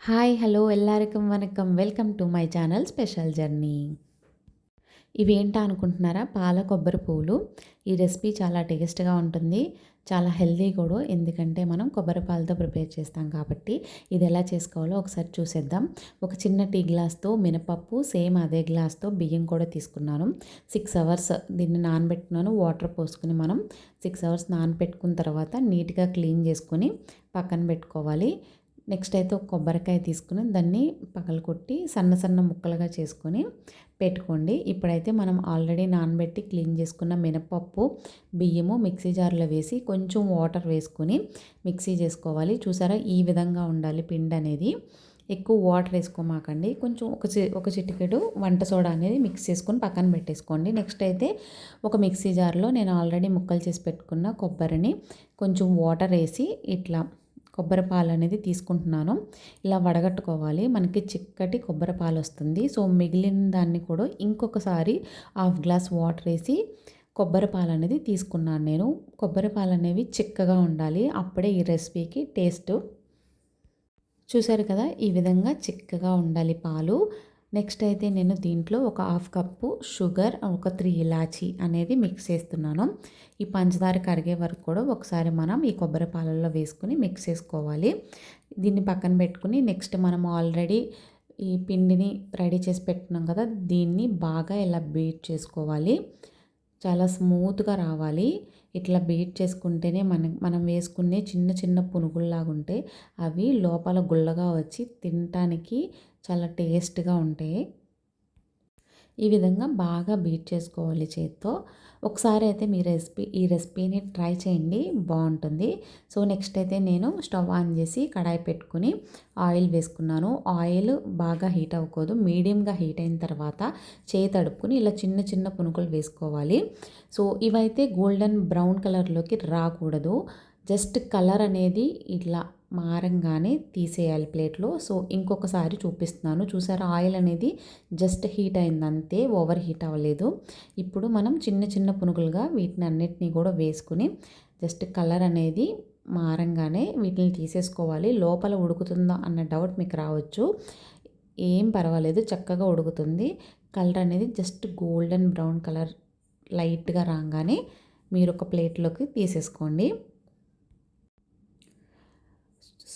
Hi hello ఎల్లారికం వనకం. Welcome to my channel special journey. ఇవేంటా అనుకుంటున్నారా? పాల కొబ్బరి పువ్వులు. ఈ రెసిపీ చాలా టేస్ట్గా ఉంటుంది. చాలా హెల్దీ కూడా ఎందుకంటే మనం కొబ్బరి పాలతో ప్రిపేర్ చేస్తాం కాబట్టి. ఇది ఎలా చేసుకోవాలో ఒకసారి చూసేద్దాం. ఒక చిన్న టీ గ్లాస్తో మినపప్పు సేమ్ అదే గ్లాస్తో బియ్యం కూడా తీసుకున్నాను. సిక్స్ అవర్స్ దీన్ని నానబెట్టుకున్నాను. వాటర్ పోసుకుని మనం సిక్స్ అవర్స్ నానబెట్టుకున్న తర్వాత నీట్గా క్లీన్ చేసుకొని పక్కన పెట్టుకోవాలి. నెక్స్ట్ అయితే ఒక కొబ్బరికాయ తీసుకుని దాన్ని పగలకొట్టి సన్న సన్న ముక్కలుగా చేసుకొని పెట్టుకోండి. ఇప్పుడైతే మనం ఆల్రెడీ నానబెట్టి క్లీన్ చేసుకున్న మినపప్పు బియ్యము మిక్సీ జార్లో వేసి కొంచెం వాటర్ వేసుకొని మిక్సీ చేసుకోవాలి. చూసారా ఈ విధంగా ఉండాలి పిండి అనేది. ఎక్కువ వాటర్ వేసుకోమాకండి. కొంచెం ఒక ఒక చిటికెడు వంట సోడా అనేది మిక్స్ చేసుకొని పక్కన పెట్టేసుకోండి. నెక్స్ట్ అయితే ఒక మిక్సీ జార్లో నేను ఆల్రెడీ ముక్కలు చేసి పెట్టుకున్న కొబ్బరిని కొంచెం వాటర్ వేసి ఇట్లా కొబ్బరి పాలు అనేది తీసుకుంటున్నాను. ఇలా వడగట్టుకోవాలి. మనకి చిక్కటి కొబ్బరి పాలు వస్తుంది. సో మిగిలిన దాన్ని కూడా ఇంకొకసారి హాఫ్ గ్లాస్ వాటర్ వేసి కొబ్బరి పాలు అనేది తీసుకున్నాను నేను. కొబ్బరి పాలు అనేవి చిక్కగా ఉండాలి. అప్పుడే ఈ రెసిపీకి టేస్ట్. చూశారు కదా? ఈ విధంగా చిక్కగా ఉండాలి పాలు. నెక్స్ట్ అయితే నేను దీంట్లో ఒక హాఫ్ కప్పు షుగర్ ఒక త్రీ ఇలాచి అనేది మిక్స్ చేస్తున్నాను. ఈ పంచదార కరిగే వరకు కూడా ఒకసారి మనం ఈ కొబ్బరి పాలల్లో వేసుకుని మిక్స్ చేసుకోవాలి. దీన్ని పక్కన పెట్టుకుని నెక్స్ట్ మనం ఆల్రెడీ ఈ పిండిని రెడీ చేసి పెట్టుకున్నాం కదా దీన్ని బాగా ఇలా బీట్ చేసుకోవాలి. చాలా స్మూత్గా రావాలి. ఇట్లా బీట్ చేసుకుంటేనే మనం మనం వేసుకునే చిన్న చిన్న పునుగుల్లాగా ఉంటే అవి లోపల గుల్లగా వచ్చి తినటానికి చాలా టేస్ట్గా ఉంటాయి ఈ విధంగా బాగా బీట్ చేసుకోవాలి చేత్తో. ఒకసారి అయితే మీ రెసిపీ ఈ రెసిపీని ట్రై చేయండి బాగుంటుంది. సో నెక్స్ట్ అయితే నేను స్టవ్ ఆన్ చేసి కడాయి పెట్టుకుని ఆయిల్ వేసుకున్నాను. ఆయిల్ బాగా హీట్ అవ్వకూడదు. మీడియంగా హీట్ అయిన తర్వాత చేయి తడుపుకుని ఇలా చిన్న చిన్న పునుకులు వేసుకోవాలి. సో ఇవైతే గోల్డెన్ బ్రౌన్ కలర్లోకి రాకూడదు. జస్ట్ కలర్ అనేది ఇట్లా మారంగానే తీసేయాలి ప్లేట్లో. సో ఇంకొకసారి చూపిస్తున్నాను. చూసారా? ఆయిల్ అనేది జస్ట్ హీట్ అయింది అంతే ఓవర్ హీట్ అవ్వలేదు. ఇప్పుడు మనం చిన్న చిన్న పునుగులుగా వీటిని అన్నిటినీ కూడా వేసుకుని జస్ట్ కలర్ అనేది మారంగానే వీటిని తీసేసుకోవాలి. లోపల ఉడుకుతుందా అన్న డౌట్ మీకు రావచ్చు. ఏం పర్వాలేదు చక్కగా ఉడుకుతుంది. కలర్ అనేది జస్ట్ గోల్డెన్ బ్రౌన్ కలర్ లైట్గా రాగానే మీరు ఒక ప్లేట్లోకి తీసేసుకోండి.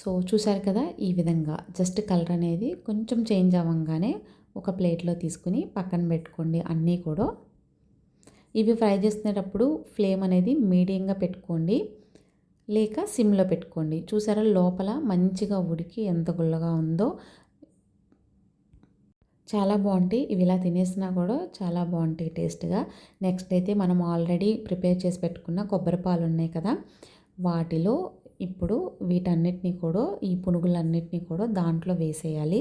సో చూశారు కదా ఈ విధంగా. జస్ట్ కలర్ అనేది కొంచెం చేంజ్ అవ్వగానే ఒక ప్లేట్లో తీసుకుని పక్కన పెట్టుకోండి అన్నీ కూడా. ఇవి ఫ్రై చేస్తున్నప్పుడు ఫ్లేమ్ అనేది మీడియంగా పెట్టుకోండి. లేక సిమ్లో పెట్టుకోండి. చూసారా లోపల మంచిగా ఉడికి ఎంత గుల్లగా ఉందో. చాలా బాగుంటాయి. ఇవి ఇలా తినేసినా కూడా చాలా బాగుంటాయి టేస్ట్గా. నెక్స్ట్ అయితే మనం ఆల్రెడీ ప్రిపేర్ చేసి పెట్టుకున్న కొబ్బరి పాలు ఉన్నాయి కదా. వాటిలో ఇప్పుడు వీటన్నిటిని కూడా ఈ పునుగులన్నిటినీ కూడా దాంట్లో వేసేయాలి.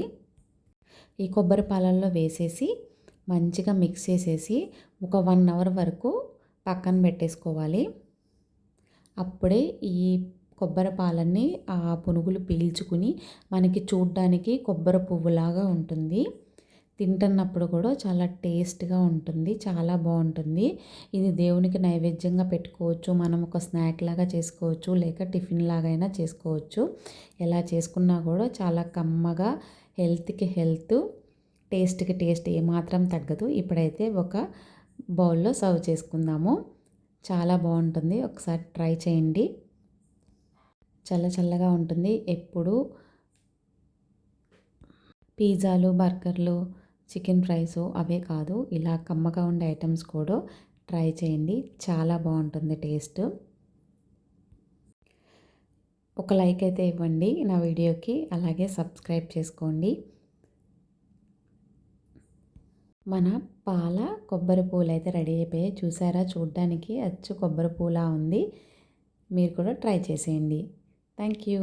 ఈ కొబ్బరి పాలల్లో వేసేసి మంచిగా మిక్స్ చేసేసి ఒక వన్ అవర్ వరకు పక్కన పెట్టేసుకోవాలి. అప్పుడే ఈ కొబ్బరి పాలన్నీ ఆ పునుగులు పీల్చుకుని మనకి చూడ్డానికి కొబ్బరి పువ్వులాగా ఉంటుంది. తింటున్నప్పుడు కూడా చాలా టేస్ట్గా ఉంటుంది చాలా బాగుంటుంది. ఇది దేవునికి నైవేద్యంగా పెట్టుకోవచ్చు మనం ఒక స్నాక్ లాగా చేసుకోవచ్చు లేక టిఫిన్ లాగైనా చేసుకోవచ్చు. ఎలా చేసుకున్నా కూడా చాలా కమ్మగా హెల్త్కి హెల్త్ టేస్ట్కి టేస్ట్ ఏమాత్రం తగ్గదు. ఇప్పుడైతే ఒక బౌల్లో సర్వ్ చేసుకుందాము. చాలా బాగుంటుంది. ఒకసారి ట్రై చేయండి. చల్ల చల్లగా ఉంటుంది. ఎప్పుడు పిజ్జాలు బర్గర్లు చికెన్ ఫ్రైస్ అవే కాదు ఇలా కమ్మగా ఉండే ఐటమ్స్ కూడా ట్రై చేయండి. చాలా బాగుంటుంది టేస్ట్. ఒక లైక్ అయితే ఇవ్వండి నా వీడియోకి. అలాగే సబ్స్క్రైబ్ చేసుకోండి. మన పాల కొబ్బరి పూలు అయితే రెడీ అయిపోయాయి. చూసారా? చూడ్డానికి అచ్చు కొబ్బరి పూలా ఉంది. మీరు కూడా ట్రై చేసేయండి. Thank you.